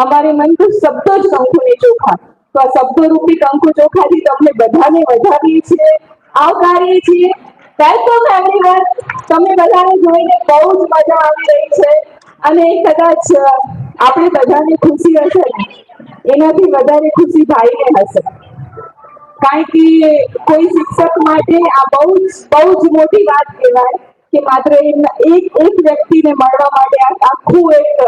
અમારે મનથી શબ્દો જ કંકુને ચોખા. તો આ શબ્દો રૂપી કંકુ ચોખાથી તમને બધાને વધાવીએ છીએ. આવકારીએ છીએ. વેલકમ એવરીવન તમે બધાને જોઈને બહુ જ મજા આવી રહી છે. અને કદાચ આપણે બધાને ખુશી હશે ને? એનાથી વધારે ખુશી ભાઈને હશે. કારણ કે કોઈ શિક્ષક માટે આ બહુ બહુ જ મોટી વાત કહેવાય કે માત્ર એક એક વ્યક્તિને મળવા માટે આખું એક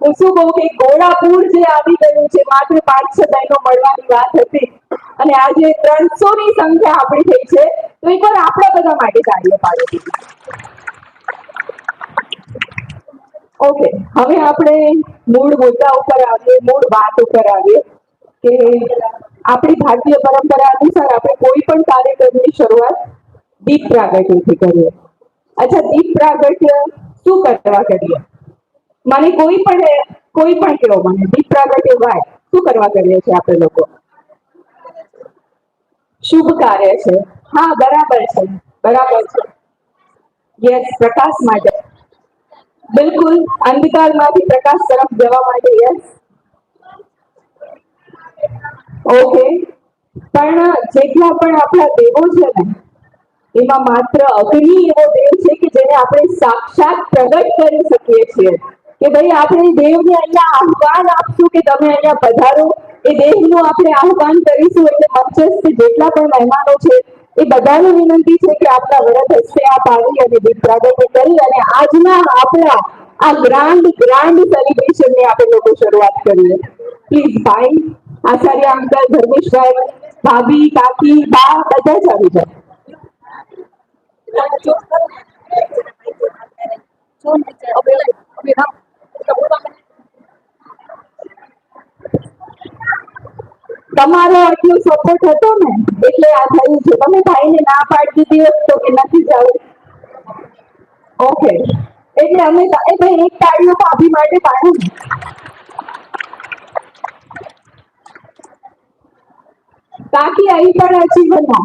હું શું કહું કે ગોળાપુર જે આવી ગયું છે, માત્ર પાંચ બહેનો મળવાની વાત હતી. અને આજે ત્રણસો ની સંખ્યા આપણી થઈ છે. તો એકવાર આપણા બધા માટે કાર્ય પાડો ઓકે હવે આપણે મૂળ મુદ્દા ઉપર આવીએ, મૂળ વાત ઉપર આવીએ કે આપણી ભારતીય પરંપરા અનુસાર આપણે કોઈ પણ કાર્યક્રમની શરૂઆત દીપ પ્રાગટ્યથી કરીએ. અચ્છા, દીપ પ્રાગટ્ય શું કરવા કરીએ? મને કોઈ પણ કોઈ પણ કેવો મને દીપ પ્રાગટ્ય શું કરવા કરીએ છીએ આપણે લોકો? શુભ કાર્ય છે. હા, બરાબર છે. બરાબર છે. યસ પ્રકાશ માટે. બિલકુલ, અંધકારમાંથી પ્રકાશ તરફ જવા માટે યસ ઓકે પણ જેટલા પણ આપણા દેવો છે ને, એમાં માત્ર અગ્નિ એવો દેવ છે કે જેને આપણે સાક્ષાત પ્રગટ કરી શકીએ છીએ. કે ભાઈ આપણે દેવને અહીંયા આહવાન આપશું કે તમે અહીંયા પધારો એ દેવનું આપણે આહવાન કરીશું એટલે મંચસ્થ જેટલા પણ મહેમાનો છે એ બધાને વિનંતી છે કે આપણા વ્રત હસ્તે આપ આવી અને દીપ પ્રાગટ્ય કરી અને આજના આપણા આ ગ્રાન્ડ ગ્રાન્ડ સેલિબ્રેશનની આપણે લોકો શરૂઆત કરીએ પ્લીઝ ભાઈ આચાર્ય અંકલ ધર્મેશભાઈ ભાભી કાકી બા બધા જ આવી જાય તમારો આટલો સપોર્ટ હતો ને, એટલે આ થયું છે. તમે ભાઈને ના પાડી દીધી તો કે નથી જવું ઓકે એટલે અમે એ ભાઈ એક તાળીઓ ભાભી માટે પાડું કાકી અહીં પણ અચીવમાં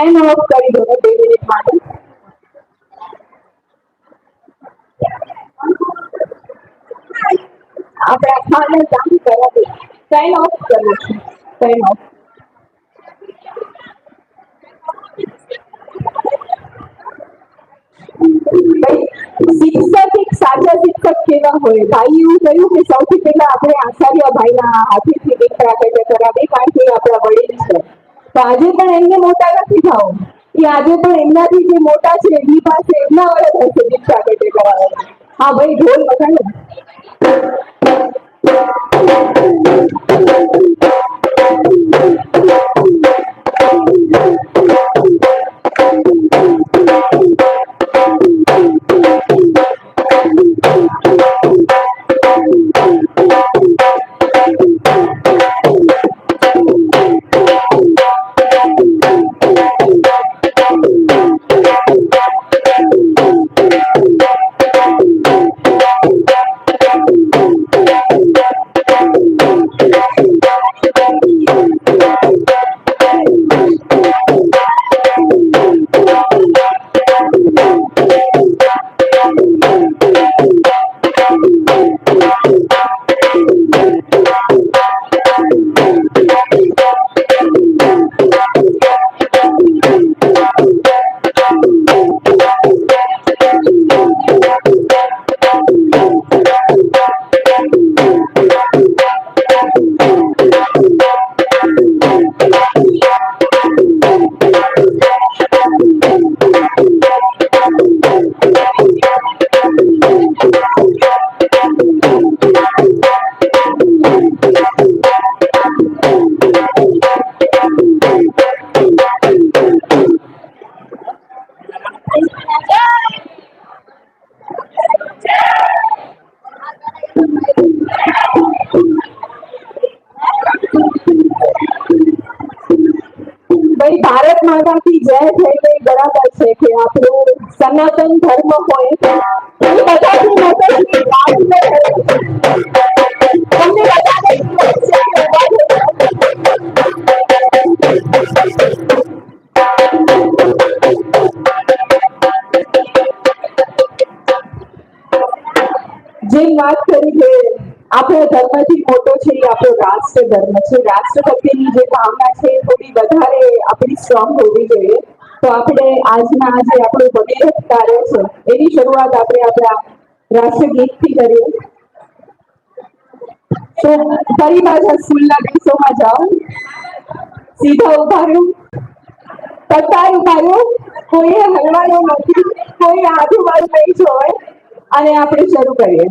અચ્છા ઓફ કરી દો બે મિનિટ માટે. આપણે આખાને જામ કરવા દે. ફેન ઓફ કરવું છે ફેન ઓફ શિક્ષક સાચા શિક્ષક કેવા હોય? ભાઈ, એવું કહ્યું કે સૌથી પહેલા આપણે આચાર્ય ભાઈના હાથેથી દીપ પ્રાગટ્ય કરાવીએ કારણ કે આપણા વડીલ છે. તો આજે પણ એમને મોટા નથી થાવ એ આજે પણ એમનાથી જે મોટા છે એમની પાસે એમના વડે હશે દીક્ષા પેટે કરાવવા હા ભાઈ, ઢોલ વગાડો. ભારત આપણું સનાતન ધર્મ હોય એ બધાથી મદદની વાત ન થઈ. તમને બધાને ખબર છે કે ઊભા થઈને જેમ વાત કરી કે આપણો ધર્મથી મોટો છે એ આપણો રાષ્ટ્ર ધર્મ છે રાષ્ટ્ર પ્રત્યેની જે ભાવના છે એ થોડી વધારે આપણી સ્ટ્રોંગ હોવી જોઈએ તો આપણે આજના આજે આપણું ભગીરથ કાર્ય છે. એની શરૂઆત આપણે આપણા રાષ્ટ્રગીતથી કરીએ. તો ફરી પાછા સ્કૂલના દિવસોમાં જાઓ. સીધા ઊભા રહ્યું પત્તા ઊભા રહો. કોઈએ હલવાનું નથી, કોઈ આજુબાજુ નહીં જોવે. અને આપણે શરૂ કરીએ.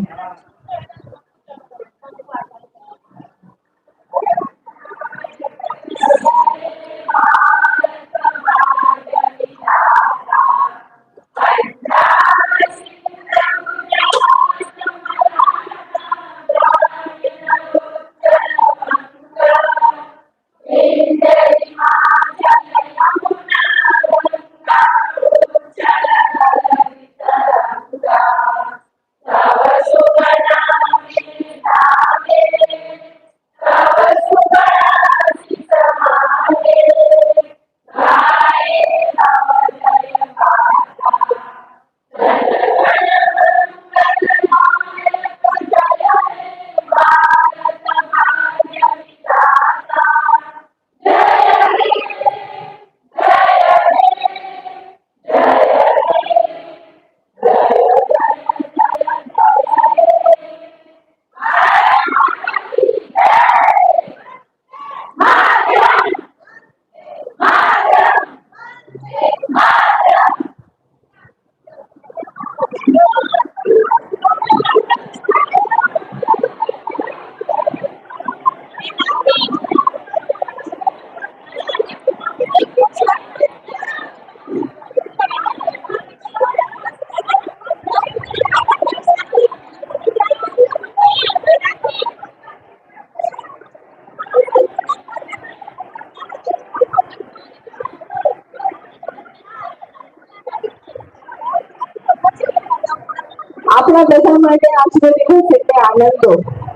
આજનો દિવસ એટલે આનંદો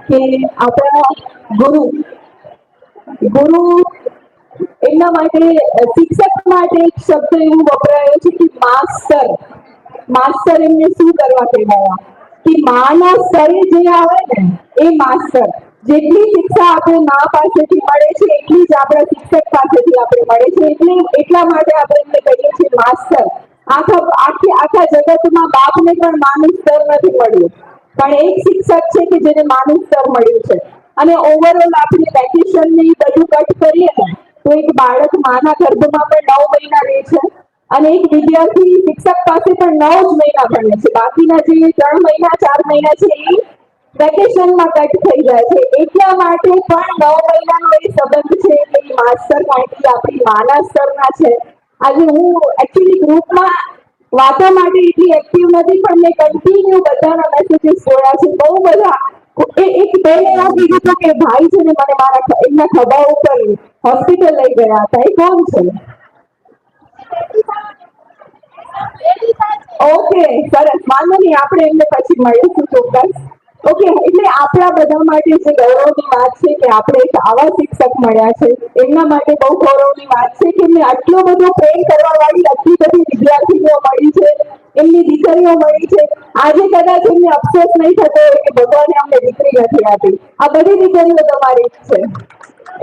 કે આપણા ગુરુ ગુરુ એમના માટે, શિક્ષક માટે એક શબ્દ એવું વપરાયો છે કે માસ્ટર માસ્ટર એમને શું કરવા કહેવાયા? કે માના સ્તરે જે આવે ને, એ માસ્ટર જેટલી શિક્ષા આપણે મા પાસેથી મળે છે, એટલી જ આપણા શિક્ષક પાસેથી આપણે મળે છે. એટલે એટલા માટે આપણે એમને કહીએ છીએ માસ્ટર આખા, આખી, આખા જગતમાં બાપને પણ માનું સ્તર નથી મળ્યું. પણ એક શિક્ષક છે કે જેને માનવ સ્તર મળ્યું છે. અને ઓવરઓલ આપણે વેકેશન ને ઈ બધું કટ કરીએ ને, તો એક બાળક માના ગર્ભમાં પણ નવ મહિના રહે છે અને એક વિદ્યાર્થી શિક્ષક પાસે પણ નવ જ મહિના ભણે છે. બાકીના જે ત્રણ મહિના, ચાર મહિના છે એ વેકેશનમાં કટ થઈ જાય છે. એટલા માટે પણ નવ મહિનાનો એ સંબંધ છે કે માસ્ટર કાંઈથી આપણી માના સ્તરના છે. આજે હું એકચ્યુઅલી ગ્રુપમાં વાતો માટે એટલી એક્ટિવ નથી પણ મેં કન્ટિન્યુ બધાના મેસેજીસ જોયા છે. બહુ બધા. એ એક બેન એવા કીધું હતું કે ભાઈ છે ને મને મારા એમના ખભા ઉપર હોસ્પિટલ લઈ ગયા હતા. એ કોણ છે? ઓકે સરસ. માનો નહીં આપણે એમને પછી મળીશું ચોક્કસ. ઓકે એટલે આપણા બધા માટે જે ગૌરવની વાત છે કે આપણે એક આવા શિક્ષક મળ્યા છે, એમના માટે બહુ ગૌરવની વાત છે કે એમને આટલો બધો પ્રેમ કરવા વાળી આટલી બધી વિદ્યાર્થીઓ મળી છે, એમની દીકરીઓ મળી છે. આજે કદાચ એમને અફસોસ નહીં થતો હોય કે ભગવાને અમને દીકરી નથી આપી. આ બધી દીકરીઓ તમારી જ છે.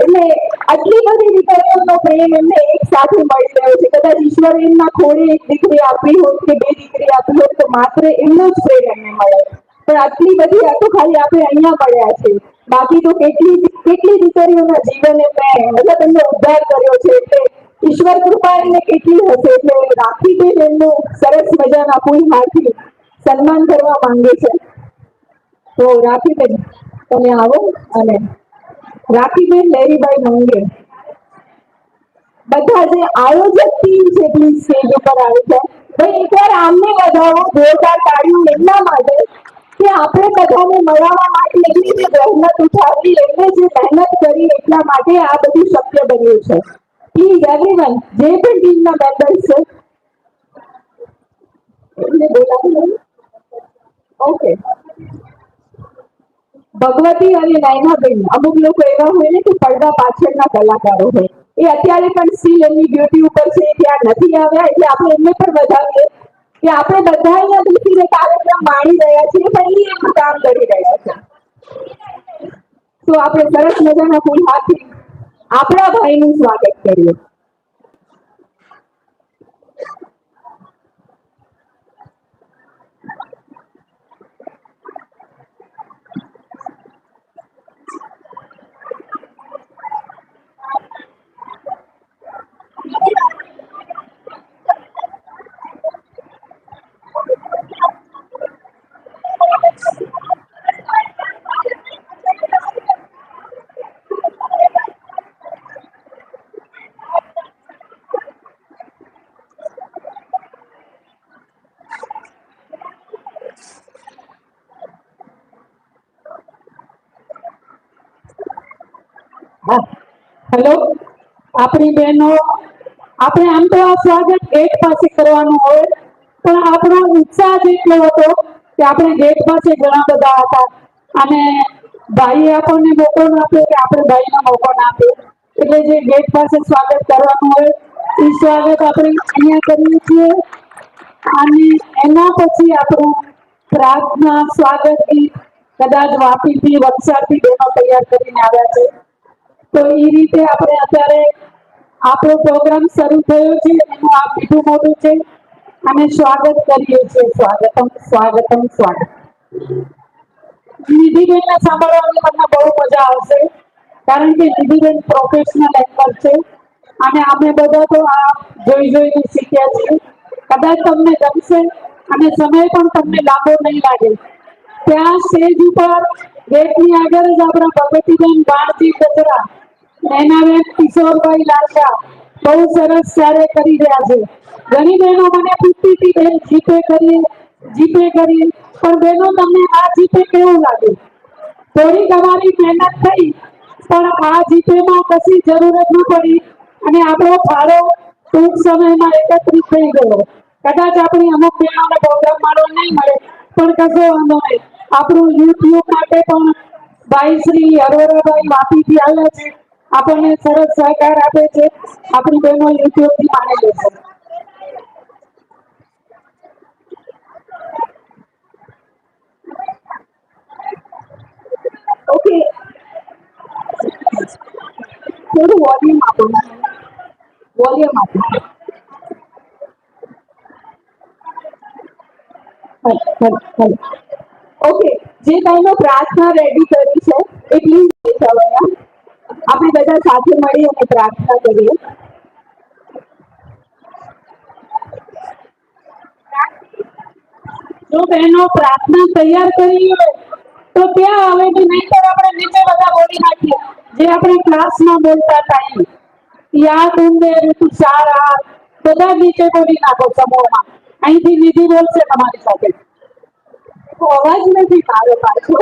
એટલે આટલી બધી દીકરીઓનો પ્રેમ એમને એક સાથે મળી રહ્યો છે. કદાચ ઈશ્વરે એમના ખોળે એક દીકરી આપી હોત કે બે દીકરી આપી હોત, તો માત્ર એમનો જ પ્રેમ એમને મળે. પણ આટલી બધી આ ખાલી આપણે અહીંયા મળ્યા છે. બાકી તો કેટલી કેટલી દીકરીઓના જીવને મેં મતલબ એમનો ઉદ્ધાર કર્યો છે એટલે ઈશ્વર કૃપા એમને કેટલી હશે એટલે રાખી બેન એમનું સરસ મજાના ફૂલ હારથી સન્માન કરવા માંગે છે. તો રાખી બેન, તમે આવો અને રાખીબેન લેરીબાઈ મંગે બધા જે આયોજક ટીમ છે પ્લીઝ સ્ટેજ ઉપર આવી છે. ભાઈ, એકવાર આમને વધાવો જોરદાર તાળીઓ એમના માટે. કે આપણે બધાને મળવા માટે જે મહેનત ઉઠાવી એમને જે મહેનત કરી એટલા માટે આ બધું શક્ય બન્યું છે. પ્લીઝ એવરીવન જે પણ ટીમના મેમ્બર્સ છે. ઓકે ભગવતી અને નયનાબેન અમુક લોકો એવા હોય ને કે પડદા પાછળના કલાકારો હોય. એ અત્યારે પણ સ્ટીલ એમની ડ્યુટી ઉપર છે ત્યાં નથી આવ્યા, એટલે આપણે એમને પણ વધાવીએ. કે આપણે બધા અહીંયા બેસીને કાર્યક્રમ માણી રહ્યા છીએ, પણ એ એનું કામ કરી રહ્યા છે. તો આપણે સરસ મજાના ફૂલ હાથી આપણા ભાઈનું સ્વાગત કરીએ. હેલો આપણી બહેનો, આપણે આમ તો આ સ્વાગત ગેટ પાસે કરવાનું હોય, પણ આપણો ઉત્સાહ જ એટલો હતો કે આપણે ગેટ પાસે ઘણા બધા હતા. અને ભાઈએ આપણને મોકો ન આપ્યો કે આપણે ભાઈને મોકો ના આપ્યો. એટલે જે ગેટ પાસે સ્વાગત કરવાનું હોય, એ સ્વાગત આપણે અહીંયા કરીએ છીએ. અને એના પછી આપણું પ્રાર્થના સ્વાગત ગીત કદાચ વાપીથી વલસાડથી બહેનો તૈયાર કરીને આવ્યા છે. તો એ રીતે આપણે અત્યારે આપણો પ્રોગ્રામ શરૂ થયો છે એનું આ બીજું મોટું છે. અને સ્વાગત કરીએ છીએ. સ્વાગતમ સ્વાગતમ, સ્વાગત. નિધિબેનને સાંભળવાની તમને બહુ મજા આવશે, કારણ કે નિધિબેન પ્રોફેશનલ એક્ટર છે. અને અમે બધા તો આ જોઈ જોઈને શીખ્યા છીએ. કદાચ તમને ગમશે અને સમય પણ તમને લાંબો નહીં લાગે. ત્યાં સ્ટેજ ઉપર ગેટની આગળ જ આપણા ભગવતીબેન બાણજી ગજરા નૈનાબેન કિશોરભાઈ લાલકા બહુ સરસ કાર્ય કરી રહ્યા છે. ઘણી બહેનો મને પૂછતી હતી, બેન જીપે કરીએ જીપે કરીએ. પણ બહેનો, તમને આ જીપે કેવું લાગે? થોડી તમારી મહેનત થઈ, પણ આ જીપેમાં કશી જરૂરત ન પડી અને આપણો ફાળો ટૂંક સમયમાં એકત્રિત થઈ ગયો. કદાચ આપણી અમુક બહેનોને પ્રોગ્રામ મળવા નહીં મળે, પણ કશો વાંધો નહીં. આપણું યુટ્યુબ માટે પણ ભાઈ શ્રી અરોરાભાઈ વાપીથી આવ્યા છે. આપણને સરસ સહકાર આપે છે. આપણી બહેનો યુટ્યુબથી માની છે. ઓકે. થોડું વોલ્યુમ આપો. વોલ્યુમ આપો. ઓકે. જે બહેનો પ્રાર્થના રેડી કરી છે એ પ્લીઝ અહીંયા આપણે બધા સાથે મળી અને પ્રાર્થના કરીએ. જો બહેનો પ્રાર્થના તૈયાર કરી તો ત્યાં આવે કે નહીંતર આપણે નીચે બધા બોલી નાખીએ. જે આપણે ક્લાસમાં બોલતા હતા યાદ તુંબે ચાર સારા, બધા નીચે બોલી નાખો સમૂહમાં. અહીંથી નિધિ બોલશે તમારી સાથે. તો અવાજ નથી મારો પાછો.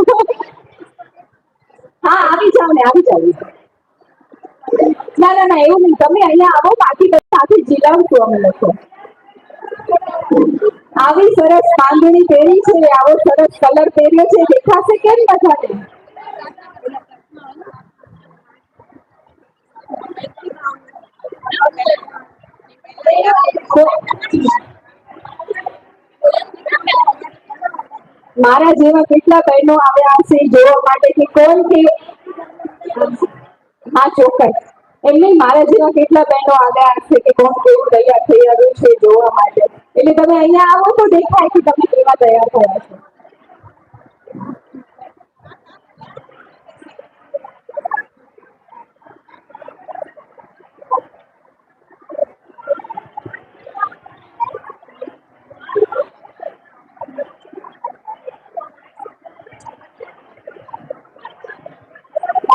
હા, આવી જાવ ને, આવી જાવ ના ના ના, એવું નહીં. તમે અહીંયા આવો, બાકી બધા સાથે જીલાવશું અમે લોકો. આવી સરસ બાંધણી પહેરી છે, આવો સરસ કલર પહેર્યો છે. દેખાશે કેમ બધાને? મારા જેવા કેટલા બહેનો આવ્યા હશે જોવા માટે કે કોણ કે હા, ચોક્કસ. નહીં મારા જેવા કેટલા બહેનો આવ્યા હશે કે કોણ કેવું તૈયાર થઈ રહ્યું છે જોવા માટે. એટલે તમે અહીંયા આવો તો દેખાય કે તમે કેવા તૈયાર થયા છો.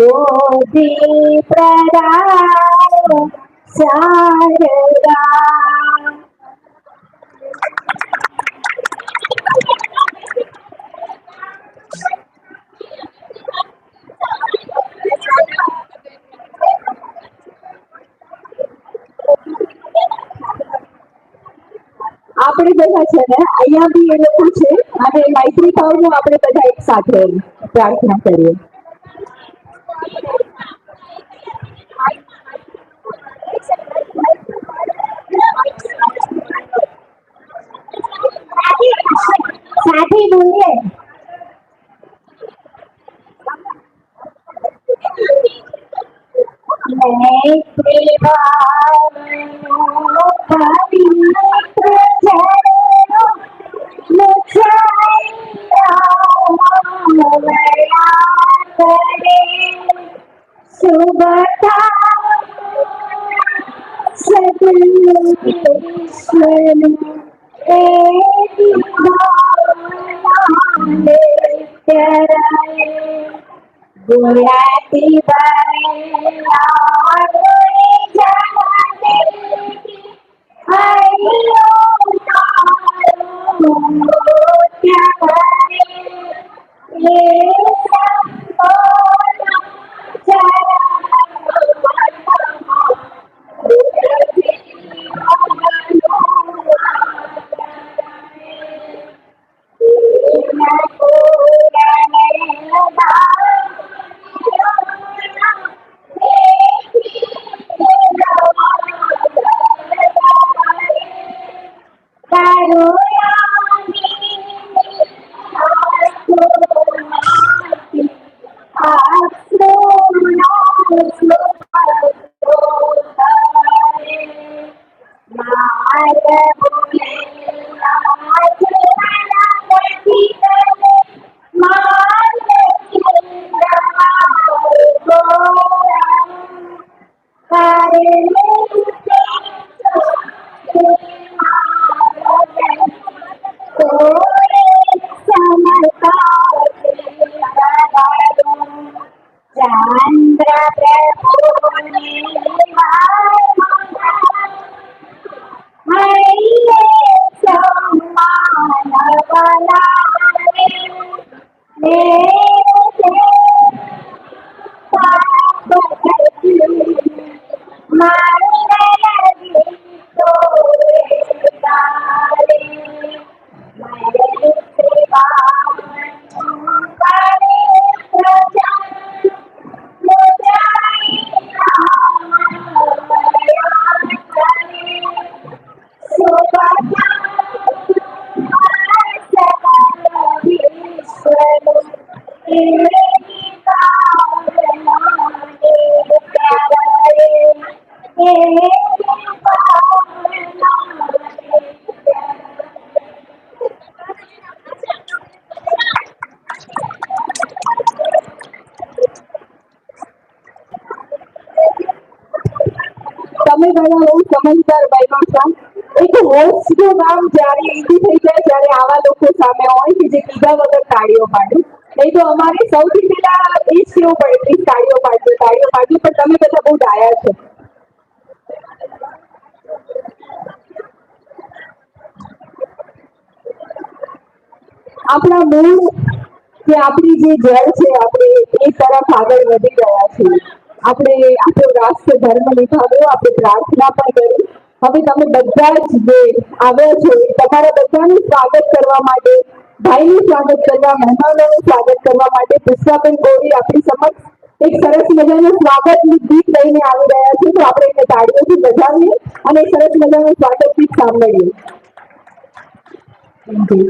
बोधिप्रदा शारदा આપણે બધા છે ને અહીંયા બી એ લોકો છે અને મૈત્રી ભાવનું આપણે બધા એક સાથે પ્રાર્થના કરીએ સાથે બોલીએ મૈત્રી ભાવનું પવિત્ર ઝરણું Yeah. 爱不在，那爱也不在。તમે બધા બહુ સમજદાર બન્યો છો. એક હોસ્ટનું કામ જ્યારે ઈઝી થઈ જાય જ્યારે આવા લોકો સામે હોય કે જે બીજા વગર તાળીઓ પાડે. નહીં તો અમારે સૌથી પહેલા એ જ કેવું પડે તાળીઓ પાડજો તાળીઓ પાડજો, પણ તમે બધા બહુ ડાયા છો. આપણા મૂળ કે આપણી જે જળ છે, આપણે એ તરફ આગળ વધી રહ્યા છીએ. આપણે આપણો રાષ્ટ્ર ધર્મ નિભાવ્યો, આપણે પ્રાર્થના પણ કરી. હવે તમે બધા જ જે આવ્યા છો તમારા બધાનું સ્વાગત કરવા માટે, ભાઈનું સ્વાગત કરવા, મહેમાનોનું સ્વાગત કરવા માટે પુષ્પાબેન ગોરી આપણી સમક્ષ એક સરસ મજાનું સ્વાગત ગીત લઈને આવી રહ્યા છે. તો આપણે એને તાળીઓથી બજાવીએ અને સરસ મજાનું સ્વાગત ગીત સાંભળીએ. Thank you